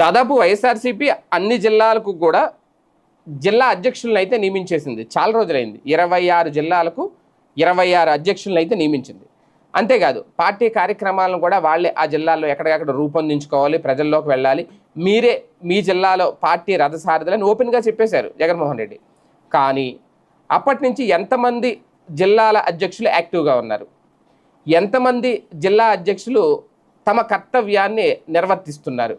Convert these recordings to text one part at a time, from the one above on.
దాదాపు వైఎస్ఆర్సీపీ అన్ని జిల్లాలకు కూడా జిల్లా అధ్యక్షులను అయితే నియమించేసింది. చాలా రోజులైంది. ఇరవై ఆరు జిల్లాలకు ఇరవై ఆరు అధ్యక్షులను అయితే నియమించింది. అంతేకాదు పార్టీ కార్యక్రమాలను కూడా వాళ్ళే ఆ జిల్లాల్లో ఎక్కడికక్కడ రూపొందించుకోవాలి ప్రజల్లోకి వెళ్ళాలి. మీరే మీ జిల్లాలో పార్టీ రథసారథులని ఓపెన్గా చెప్పేశారు జగన్మోహన్ రెడ్డి. కానీ అప్పటి నుంచి ఎంతమంది జిల్లాల అధ్యక్షులు యాక్టివ్గా ఉన్నారు? ఎంతమంది జిల్లా అధ్యక్షులు తమ కర్తవ్యాన్ని నిర్వర్తిస్తున్నారు?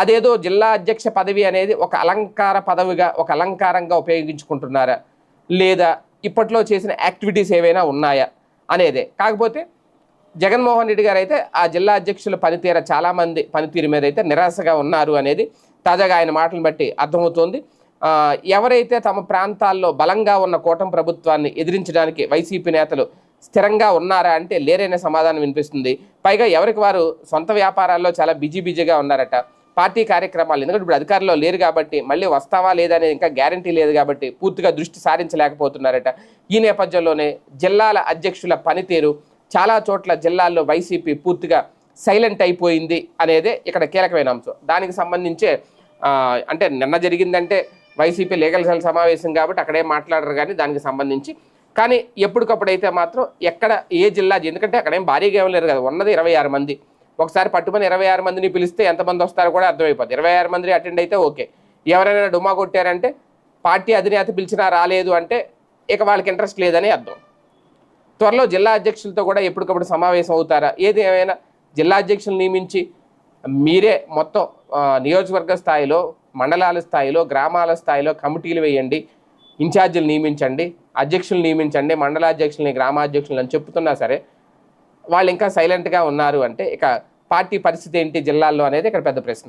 అదేదో జిల్లా అధ్యక్ష పదవి అనేది ఒక అలంకార పదవిగా ఒక అలంకారంగా ఉపయోగించుకుంటున్నారా? లేదా ఇప్పట్లో చేసిన యాక్టివిటీస్ ఏవైనా ఉన్నాయా? అనేదే. కాకపోతే జగన్మోహన్ రెడ్డి గారు అయితే ఆ జిల్లా అధ్యక్షుల పనితీర చాలామంది పనితీరు మీద అయితే నిరాశగా ఉన్నారు అనేది తాజాగా ఆయన మాటలను బట్టి అర్థమవుతోంది. ఎవరైతే తమ ప్రాంతాల్లో బలంగా ఉన్న కూటమి ప్రభుత్వాన్ని ఎదిరించడానికి వైసీపీ నేతలు స్థిరంగా ఉన్నారా అంటే లేరనే సమాధానం వినిపిస్తుంది. పైగా ఎవరికి వారు సొంత వ్యాపారాల్లో చాలా బిజీ బిజీగా ఉన్నారట. పార్టీ కార్యక్రమాలు. ఎందుకంటే ఇప్పుడు అధికారంలో లేరు కాబట్టి మళ్ళీ వస్తావా లేదా అనేది ఇంకా గ్యారంటీ లేదు కాబట్టి పూర్తిగా దృష్టి సారించలేకపోతున్నారట. ఈ నేపథ్యంలోనే జిల్లాల అధ్యక్షుల పనితీరు చాలా చోట్ల జిల్లాల్లో వైసీపీ పూర్తిగా సైలెంట్ అయిపోయింది అనేదే ఇక్కడ కీలకమైన అంశం. దానికి సంబంధించే అంటే నిన్న జరిగిందంటే వైసీపీ లీగల్ సెల్ సమావేశం కాబట్టి అక్కడే మాట్లాడరు కానీ దానికి సంబంధించి. కానీ ఎప్పటికప్పుడైతే మాత్రం ఎక్కడ ఏ జిల్లా ఎందుకంటే అక్కడేం భారీగా ఏం లేరు కదా ఉన్నది ఇరవై ఆరు మంది. ఒకసారి పట్టుమని ఇరవై ఆరు మందిని పిలిస్తే ఎంతమంది వస్తారో కూడా అర్థమైపోద్ది. ఇరవై ఆరు మంది అటెండ్ అయితే ఓకే. ఎవరైనా డుమా కొట్టారంటే పార్టీ అధినేత పిలిచినా రాలేదు అంటే ఇక వాళ్ళకి ఇంట్రెస్ట్ లేదని అర్థం. త్వరలో జిల్లా అధ్యక్షులతో కూడా ఎప్పటికప్పుడు సమావేశం అవుతారా? ఏది ఏమైనా జిల్లా అధ్యక్షులు నియమించి మీరే మొత్తం నియోజకవర్గ స్థాయిలో మండలాల స్థాయిలో గ్రామాల స్థాయిలో కమిటీలు వేయండి ఇన్ఛార్జీలు నియమించండి అధ్యక్షులు నియమించండి మండలాధ్యక్షుల్ని గ్రామాధ్యక్షులని చెప్తున్నా సరే వాళ్ళు ఇంకా సైలెంట్గా ఉన్నారు అంటే ఇక పార్టీ పరిస్థితి ఏంటి జిల్లాల్లో అనేది ఇక్కడ పెద్ద ప్రశ్న.